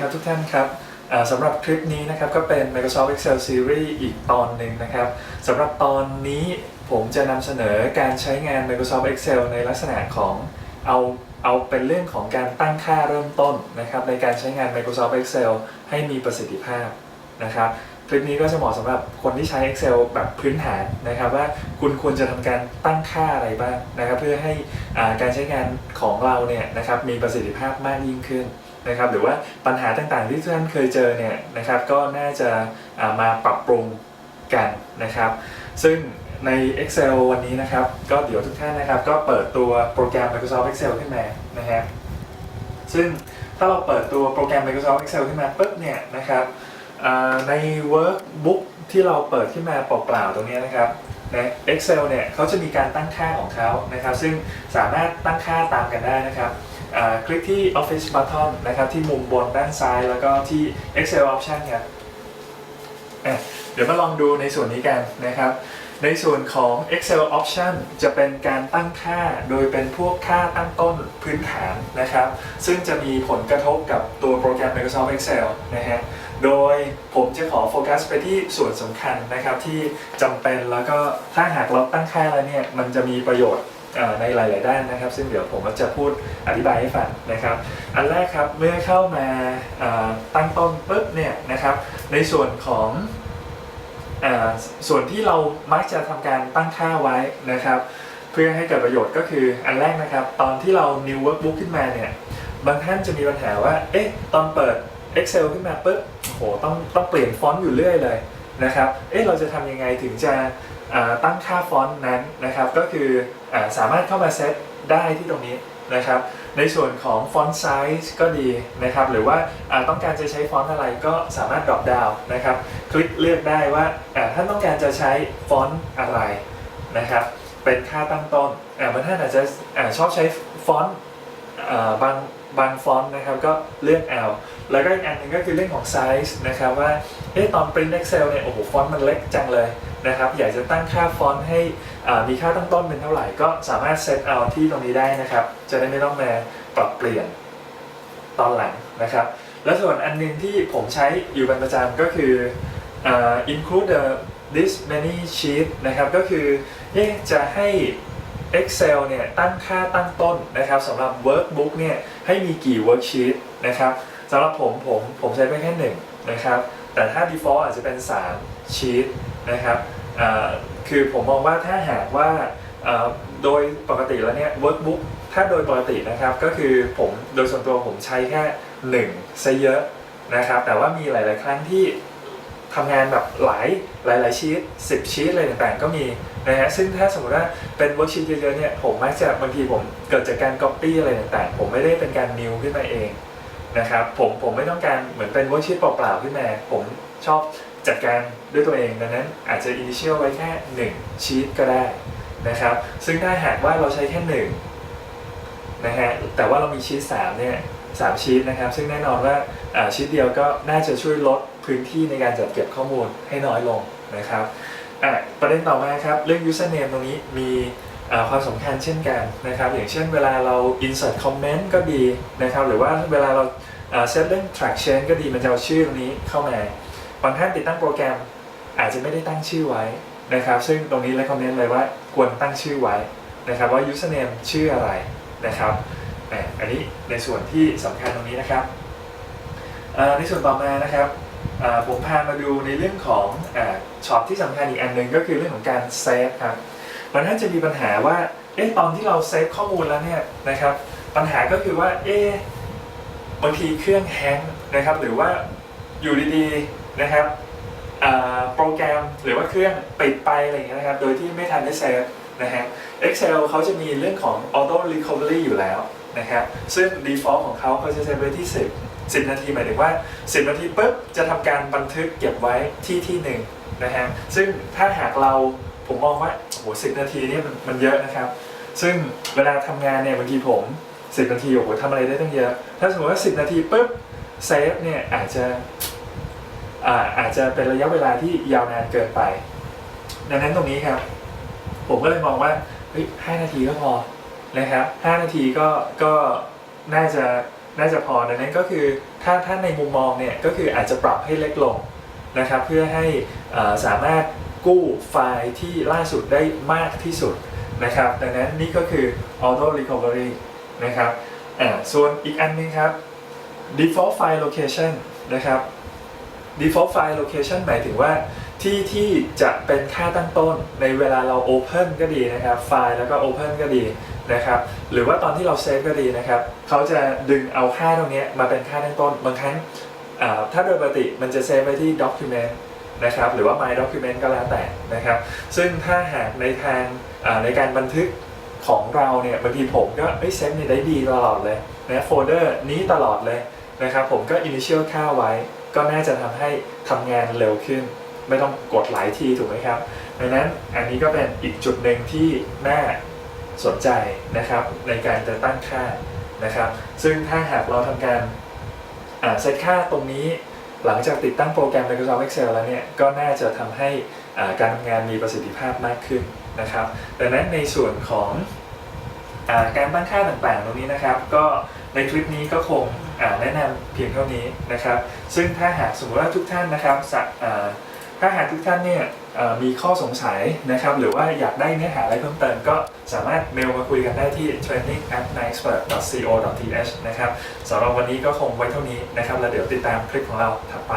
ครับทุกท่านครับสำหรับคลิปนี้นะครับก็เป็น Microsoft Excel Series อีกตอนหนึ่งนะครับสำหรับตอนนี้ผมจะนำเสนอการใช้งาน Microsoft Excel ในลักษณะของเอาเอาเป็นเรื่องของการตั้งค่าเริ่มต้นนะครับในการใช้งาน Microsoft Excel ให้มีประสิทธิภาพนะครับคลิปนี้ก็จะเหมาะสำหรับคนที่ใช้ Excel แบบพื้นฐานนะครับว่าคุณควรจะทำการตั้งค่าอะไรบ้างนะครับเพื่อให้การใช้งานของเราเนี่ยนะครับมีประสิทธิภาพมากยิ่งขึ้น นะครับหรือว่าปัญหาต่างๆที่ทุกท่านเคยเจอเนี่ยนะครับก็น่าจะามาปรับปรุงกันนะครับ ซึ่งใน Excel วันนี้นะครับ ก็เดี๋ยวทุกท่านนะครับก็เปิดตัวโปรแกรม Microsoft Excel ขึ้นมานะครับซึ่งถ้าเราเปิดตัวโปรแกรม Microsoft Excel ขึ้นมาปุ๊บเนี่ยนะครับใน Workbook ที่เราเปิดขึ้นมาเปล่าๆตรงนี้นะครับใน Excel เนี่ยเขาจะมีการตั้งค่าของเขานะครับ ซึ่งสามารถตั้งค่าตามกันได้นะครับ คลิกที่ Office Button นะครับ ที่มุมบนด้านซ้าย แล้วก็ที่ Excel Option ครับอะเดี๋ยวมาลองดูในส่วนนี้กันนะครับ ในส่วนของ Excel Option จะเป็นการตั้งค่าโดยเป็นพวกค่าตั้งต้นพื้นฐานนะครับ ซึ่งจะมีผลกระทบกับตัวโปรแกรม Microsoft Excel นะฮะ โดยผมจะขอโฟกัสไปที่ส่วนสำคัญนะครับที่จำเป็นแล้วก็ถ้าหากเราตั้งค่าแล้วเนี่ยมันจะมีประโยชน์ ในหลาย ๆ ด้านนะครับ ซึ่งเดี๋ยวผมก็จะพูดอธิบายให้ฟังนะครับ อันแรกครับเมื่อเข้ามาตั้งต้นปุ๊บเนี่ยนะครับ ในส่วนของอส่วนที่เรามักจะทำการตั้งค่าไว้นะครับ เพื่อให้เกิดประโยชน์ก็คืออันแรกนะครับ ตอนที่เรา new workbook ขึ้นมาเนี่ยบางท่านจะมีปัญหาว่าเอ๊ะตอนเปิด Excel ขึ้นมาปุ๊บโอ้โหต้องต้องเปลี่ยนฟอนต์อยู่เรื่อยเลย นะครับ เอ๊ะเราจะทำยังไงถึงจะตั้งค่าฟอนต์นั้นนะครับ ก็คืออสามารถเข้ามาเซตได้ที่ตรงนี้นะครับ ในส่วนของฟอนต์ไซส์ก็ดีนะครับ หรือว่าต้องการจะใช้ฟอนต์อะไรก็สามารถ drop down นะครับ คลิกเลือกได้ว่าอ่าท่านต้องการจะใช้ฟอนต์อะไรนะครับ เป็นค่าตั้งต้นบางท่านอาจจะอาชอบใช้ฟอนต์บาง บางฟอนต์นะครับก็เลือกเอาแล้วก็อีกอันหนึ่งก็คือเรื่องของไซส์นะครับว่าเอ๊ะตอน print Excel เนี่ยโอ้โหฟอนต์มันเล็กจังเลยนะครับอยากจะตั้งค่าฟอนต์ให้อ่ามีค่าตั้งต้นเป็นเท่าไหร่ ก็สามารถเซตเอาที่ตรงนี้ได้นะครับ จะได้ไม่ต้องมาปรับเปลี่ยนตอนหลังนะครับ และส่วนอันนึงที่ผมใช้อยู่เป็นประจำก็คืออ่า include the this many sheet นะครับก็คือเอ๊ะจะให้ Excel เนี่ยตั้งค่าตั้งต้นนะครับสำหรับ workbook เนี่ยให้มีกี่ worksheet นะครับสำหรับผมผมผมใช้ไปแค่หนึ่งนะครับแต่ถ้า default อาจจะเป็น 3 sheet นะครับคือผมมองว่าถ้าหากว่าอ่าโดยปกติแล้วเนี่ย workbook ถ้าโดยปกตินะครับก็คือผมโดยส่วนตัวผมใช้แค่1ซะเยอะนะครับแต่ว่ามีหลาย ๆ ครั้งที่ ทำงานแบบหลายหลายๆชีต10ชีตอะไรต่างๆ ก็มีนะฮะซึ่งถ้าสมมติว่าเป็นเวิร์กชีตเยอะๆเนี่ยผมมักจะบางทีผมเกิดจากการ Copy อะไรต่างๆ ผมไม่ได้เป็นการ New ขึ้นมาเองนะครับผมผมไม่ต้องการเหมือนเป็นเวิร์กชีตเปล่าๆขึ้นมา ผมชอบจัดการด้วยตัวเองดังนั้นอาจจะ Initial ไว้แค่1ชีตก็ได้นะครับซึ่งถ้าหากว่าเราใช้แค่1นะฮะแต่ว่าเรามีชีต3เนี่ยสามชีตนะครับ ซึ่งแน่นอนว่าอ่าชีตเดียวก็น่าจะช่วยลด พื้นที่ในการจัดเก็บข้อมูลให้น้อยลงนะครับประเด็นต่อมาครับเรื่อง username ตรงนี้มีความสำคัญเช่นกันนะครับอย่างเช่นเวลาเรา insert comment ก็ดีนะครับหรือว่าเวลาเราอ่า set เรื่อง track chain ก็ดีมันจะเอาชื่อตรงนี้เข้ามาบางท่านติดตั้งโปรแกรมอาจจะไม่ได้ตั้งชื่อไว้นะครับซึ่งตรงนี้ recommend เลยว่าควรตั้งชื่อไว้นะครับว่า username ชื่ออะไรนะครับอันนี้ในส่วนที่สำคัญตรงนี้นะครับในส่วนต่อมานะครับ ผมพามาดูในเรื่องของอช็อตที่สำคัญอีกอันหนึ่งก็คือเรื่องของการเซฟครับมันน่าจะมีปัญหาว่าเอ๊ะตอนที่เราเซฟข้อมูลแล้วเนี่ยนะครับปัญหาก็คือว่าเอ๊ะบางทีเครื่องแฮงก์นะครับหรือว่าอยู่ดีๆนะครับโปรแกรมหรือว่าเครื่องปิดไปอะไรอย่างเงี้ยนะครับ โดยที่ไม่ทันได้เซฟนะฮะ Excel เขาจะมีเรื่องของ Auto Recovery อยู่แล้วนะครับซึ่ง default ของเขาเขาจะเซตไว้ที่ 10 10 นาทีหมายถึงว่า 10 นาทีปุ๊บจะทำการบันทึกเก็บไว้ที่ที่หนึ่งนะฮะซึ่งถ้าหากเราผมมองว่าโอ้โห10นาทีนี่มันมันเยอะนะครับ ซึ่งเวลาทำงานเนี่ยบางทีผม 10 นาทีโอ้โหทำอะไรได้ตั้งเยอะ ถ้าสมมติว่า 10 นาทีปุ๊บเซฟเนี่ยอาจจะอาอาจจะเป็นระยะเวลาที่ยาวนานเกินไป ดังนั้นตรงนี้ครับ ผมก็เลยมองว่าเฮ้ยห้านาทีก็พอนะครับห้านาทีก็ก็น่าจะ น่าจะพอดังนั้นก็คือถ้าถ้าในมุมมองเนี่ยก็คืออาจจะปรับให้เล็กลงนะครับเพื่อให้สามารถกู้ไฟล์ที่ล่าสุดได้มากที่สุดนะครับดังนั้นนี่ก็คือ auto recovery นะครับส่วนอีกอันนึงครับ default file location นะครับ default file location หมายถึงว่าที่ที่จะเป็นค่าตั้งต้นในเวลาเรา open ก็ดีนะครับไฟล์แล้วก็ open ก็ดี นะครับหรือว่าตอนที่เราเซฟก็ดีนะครับเขาจะดึงเอาค่าตรงนี้มาเป็นค่าตั้งต้น บางครั้งถ้าโดยปกติมันจะเซฟไว้ที่ document นะครับหรือว่า my document ก็แล้วแต่นะครับ ซึ่งถ้าหากในทางในการบันทึกของเราเนี่ยบางทีผมก็เอ้ยเซฟนี่ได้ดีตลอดเลยนะโฟลเดอร์นี้ตลอดเลยนะครับผมก็ initial ค่าไว้ ก็น่าจะทำให้ทำงานเร็วขึ้น ไม่ต้องกดหลายทีถูกไหมครับดังนั้นอันนี้ก็เป็นอีกจุดหนึ่งที่น่า สนใจนะครับในการจะตั้งค่านะครับ ซึ่งถ้าหากเราทำการเซตค่าตรงนี้หลังจากติดตั้งโปรแกรม Microsoft Excel แล้วเนี่ยก็น่าจะทำให้การทำงานมีประสิทธิภาพมากขึ้นนะครับ ดังนั้นในส่วนของอการตั้งค่าต่างๆ ตรงนี้นะครับ ก็ในคลิปนี้ก็คงแนะนำเพียงเท่านี้นะครับ ซึ่งถ้าหากสมมติว่าทุกท่านนะครับสะ ถ้าหากทุกท่านเนี่ยมีข้อสงสัยนะครับ หรือว่าอยากได้เนื้อหาอะไรเพิ่มเติมก็สามารถเมลมาคุยกันได้ที่ training at nexpert.co.th นะครับสำหรับวันนี้ก็คงไว้เท่านี้นะครับ แล้วเดี๋ยวติดตามคลิปของเราถัดไป